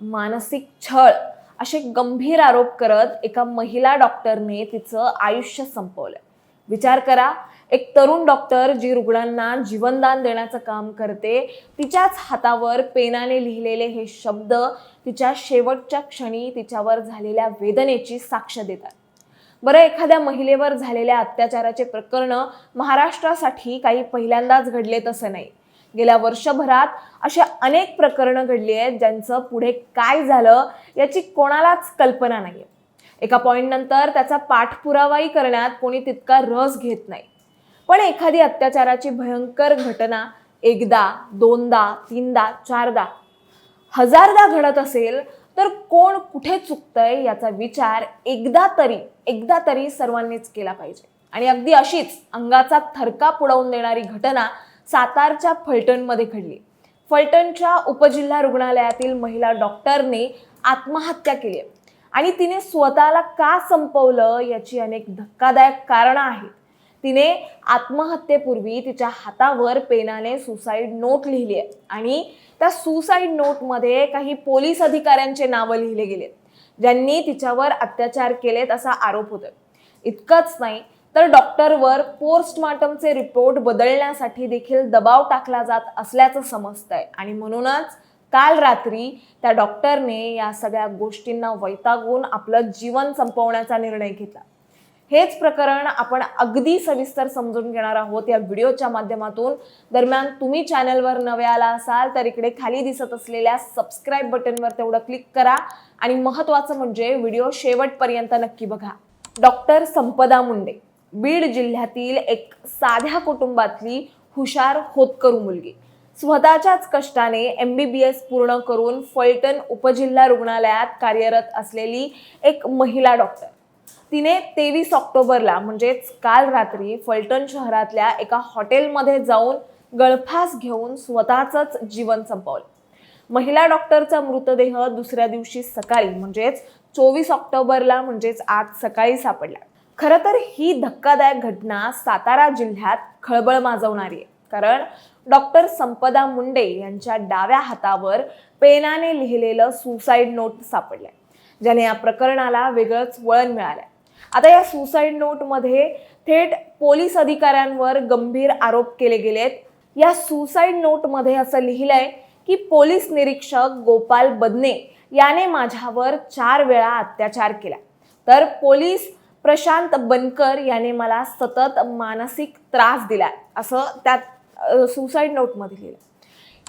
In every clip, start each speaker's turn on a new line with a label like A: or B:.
A: मानसिक छळ असे गंभीर आरोप करत एका महिला डॉक्टरने तिचं आयुष्य संपवलं. विचार करा एक तरुण डॉक्टर जी रुग्णांना जीवनदान देण्याचं काम करते तिच्याच हातावर पेनाने लिहिलेले हे शब्द तिच्या शेवटच्या क्षणी तिच्यावर झालेल्या वेदनेची साक्ष देतात. बरं एखाद्या महिलेवर झालेल्या अत्याचाराचे प्रकरण महाराष्ट्रासाठी काही पहिल्यांदाच घडले तसं नाही. गेल्या वर्षभरात अशा अनेक प्रकरणं घडली आहेत ज्यांचं पुढे काय झालं याची कोणालाच कल्पना नाही एका पॉईंट नंतर त्याचा पाठपुरावाही करण्यात कोणी तितका रस घेत नाही. पण एखादी अत्याचाराची भयंकर घटना एकदा दोनदा तीनदा चारदा हजारदा घडत असेल तर कोण कुठे चुकतंय याचा विचार एकदा तरी एकदा तरी सर्वांनीच केला पाहिजे. आणि अगदी अशीच अंगाचा थरका पुडवून देणारी घटना सातारच्या फलटणमध्ये घडली. फलटणच्या उपजिल्हा रुग्णालयातील महिला डॉक्टरने आत्महत्या केली. आहे. आणि तिने स्वतःला का संपवलं याची अनेक धक्कादायक कारणं आहेत. तिने आत्महत्येपूर्वी तिच्या हातावर पेनाने सुसाईड नोट लिहिली आहे. आणि त्या सुसाईड नोटमध्ये काही पोलीस अधिकाऱ्यांचे नावं लिहिले गेले. ज्यांनी तिच्यावर अत्याचार केलेत असा आरोप होतोय. इतकंच नाही तर डॉक्टरवर पोस्टमार्टमचे रिपोर्ट बदलण्यासाठी देखील दबाव टाकला जात असल्याचं समजतंय. आणि म्हणूनच काल रात्री त्या डॉक्टरने या सगळ्या गोष्टींना वैतागून आपलं जीवन संपवण्याचा निर्णय घेतला. हेच प्रकरण आपण अगदी सविस्तर समजून घेणार आहोत या व्हिडिओच्या माध्यमातून. दरम्यान तुम्ही चॅनलवर नवे आला असाल तर इकडे खाली दिसत असलेल्या सबस्क्राईब बटनवर तेवढं क्लिक करा. आणि महत्त्वाचं म्हणजे व्हिडिओ शेवटपर्यंत नक्की बघा. डॉक्टर संपदा मुंडे. बीड जिल्ह्यातील एक साध्या कुटुंबातली हुशार होतकरू मुलगी. स्वतःच्याच कष्टाने एम बी बी एस पूर्ण करून फलटण उपजिल्हा रुग्णालयात कार्यरत असलेली एक महिला डॉक्टर. तिने तेवीस ऑक्टोबरला म्हणजेच काल रात्री फलटण शहरातल्या एका हॉटेलमध्ये जाऊन गळफास घेऊन स्वतःचंच जीवन संपवलं. महिला डॉक्टरचा मृतदेह दुसऱ्या दिवशी सकाळी म्हणजेच चोवीस ऑक्टोबरला म्हणजेच आज सकाळी सापडला. खरं तर ही धक्कादायक घटना सातारा जिल्ह्यात खळबळ माजवणारी आहे. कारण डॉक्टर संपदा मुंडे यांच्या डाव्या हातावर पेनाने लिहिलेलं सुसाईड नोट सापडलंय ज्याने या प्रकरणाला वेगळंच वळण मिळालंय. आता या सुसाईड नोटमध्ये थेट पोलीस अधिकाऱ्यांवर गंभीर आरोप केले गेलेत. या सुसाईड नोटमध्ये असं लिहिलंय की पोलीस निरीक्षक गोपाल बदने याने माझ्यावर चार वेळा अत्याचार केला. तर पोलीस प्रशांत बनकर याने मला सतत मानसिक त्रास दिलाय. असं त्यात सुसाईड नोटमध्ये लिहिलं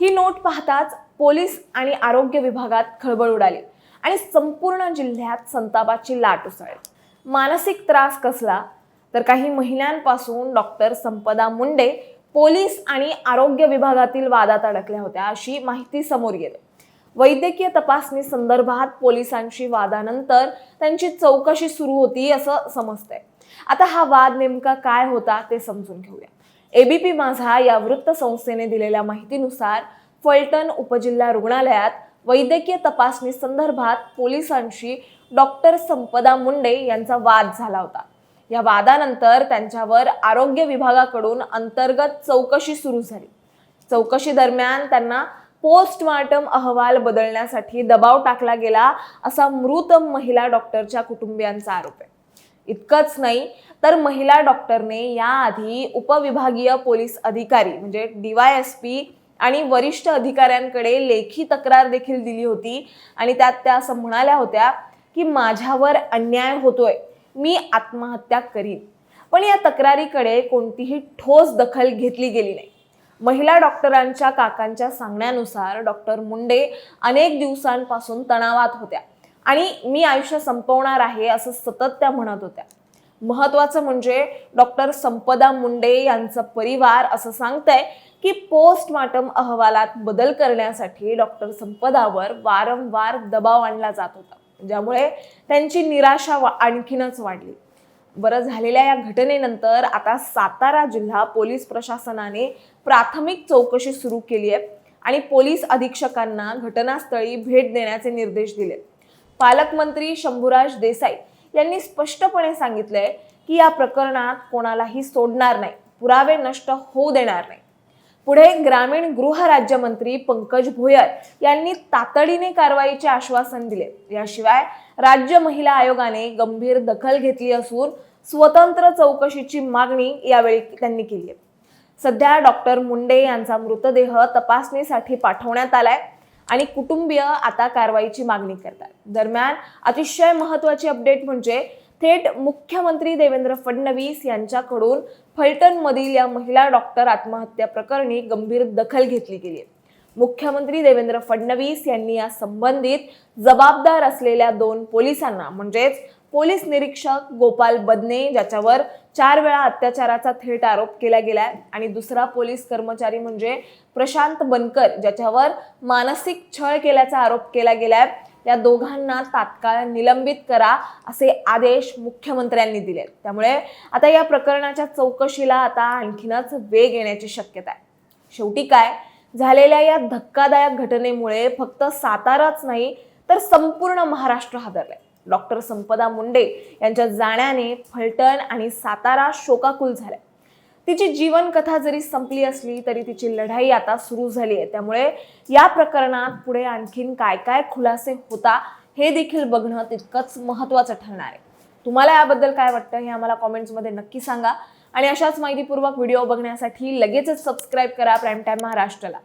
A: ही नोट पाहताच पोलीस आणि आरोग्य विभागात खळबळ उडाली आणि संपूर्ण जिल्ह्यात संतापाची लाट उसळली. मानसिक त्रास कसला? तर काही महिन्यांपासून डॉक्टर संपदा मुंडे पोलीस आणि आरोग्य विभागातील वादात अडकल्या होत्या अशी माहिती समोर येते. वैद्यकीय तपासणी संदर्भात पोलिसांशी वादानंतर त्यांची चौकशी सुरू होती असं समजतंय. आता हा वाद नेमका काय होता ते समजून घेऊया. एबीपी माझा या वृत्तसंस्थेने दिलेल्या माहितीनुसार फलटण उपजिल्हा रुग्णालयात वैद्यकीय तपासणी संदर्भात पोलिसांशी डॉक्टर संपदा मुंडे यांचा वाद झाला होता. या वादानंतर त्यांच्यावर आरोग्य विभागाकडून अंतर्गत चौकशी सुरू झाली. चौकशी दरम्यान त्यांना पोस्टमार्टम अहवाल बदलण्यासाठी दबाव टाकला गेला असा मृत महिला डॉक्टरच्या कुटुंबियांचा आरोप आहे. इतकंच नाही तर महिला डॉक्टरने याआधी उपविभागीय पोलीस अधिकारी म्हणजे डीवायएसपी आणि वरिष्ठ अधिकाऱ्यांकडे लेखी तक्रार देखील दिली होती आणि त्यात त्या असं म्हणाल्या होत्या की माझ्यावर अन्याय होतोय मी आत्महत्या करीन. पण या तक्रारीकडे कोणतीही ठोस दखल घेतली गेली नाही. महिला डॉक्टरांच्या काकांच्या सांगण्यानुसार डॉक्टर मुंडे अनेक दिवसांपासून तणावात होत्या. आणि मी आयुष्य संपवणार आहे असं सतत त्या म्हणत होत्या. महत्वाचं म्हणजे डॉक्टर संपदा मुंडे यांचं परिवार असं सांगतंय की पोस्टमार्टम अहवालात बदल करण्यासाठी डॉक्टर संपदावर वारंवार दबाव आणला जात होता. ज्यामुळे त्यांची निराशा वा- आणखीनच वाढली. बरं झालेल्या या घटनेनंतर आता सातारा जिल्हा पोलीस प्रशासनाने प्राथमिक चौकशी सुरू केली आहे आणि पोलीस अधीक्षकांना घटनास्थळी भेट देण्याचे निर्देश दिले. पालकमंत्री शंभूराज देसाई यांनी स्पष्टपणे सांगितलंय की या प्रकरणात कोणालाही सोडणार नाही पुरावे नष्ट होऊ देणार नाही. पुढे ग्रामीण गृह राज्यमंत्री पंकज भोयर यांनी तातडीने कारवाईचे आश्वासन दिले. याशिवाय राज्य महिला आयोगाने गंभीर दखल घेतली असून स्वतंत्र चौकशीची मागणी यावेळी त्यांनी केली आहे. सध्या डॉक्टर मुंडे यांचा मृतदेह तपासणीसाठी पाठवण्यात आलाय आणि कुटुंबीय आता कारवाईची मागणी करतात. दरम्यान अतिशय महत्वाची अपडेट म्हणजे थेट मुख्यमंत्री देवेंद्र फडणवीस यांच्याकडून फलटणमधील या महिला डॉक्टर आत्महत्या प्रकरणी गंभीर दखल घेतली गेली आहे. मुख्यमंत्री देवेंद्र फडणवीस यांनी या संबंधित जबाबदार असलेल्या दोन पोलिसांना म्हणजेच पोलीस निरीक्षक गोपाल बदने ज्याच्यावर चार वेळा अत्याचाराचा थेट आरोप केला गेलाय. आणि दुसरा पोलीस कर्मचारी म्हणजे प्रशांत बनकर ज्याच्यावर मानसिक छळ केल्याचा आरोप केला गेलाय. या दोघांना तात्काळ निलंबित करा असे आदेश मुख्यमंत्र्यांनी दिले त्यामुळे आता या प्रकरणाच्या चौकशीला आता आणखीनच वेग येण्याची शक्यता आहे. शेवटी काय? झालेल्या या धक्कादायक घटनेमुळे फक्त साताराच नाही तर संपूर्ण महाराष्ट्र हादरलाय. डॉक्टर संपदा मुंडे यांच्या जाण्याने फलटण आणि सातारा शोकाकुल झालाय तिची जीवनकथा जरी संपली असली तरी तिची लढाई आता सुरू झाली आहे. त्यामुळे या प्रकरणात पुढे आणखीन काय काय खुलासे होता हे देखील बघणं तितकंच महत्त्वाचं ठरणार आहे. तुम्हाला याबद्दल काय वाटतं हे आम्हाला कॉमेंट्समध्ये नक्की सांगा. आणि अशाच माहितीपूर्वक व्हिडिओ बघण्यासाठी लगेचच सबस्क्राईब करा प्राईम टाईम महाराष्ट्राला.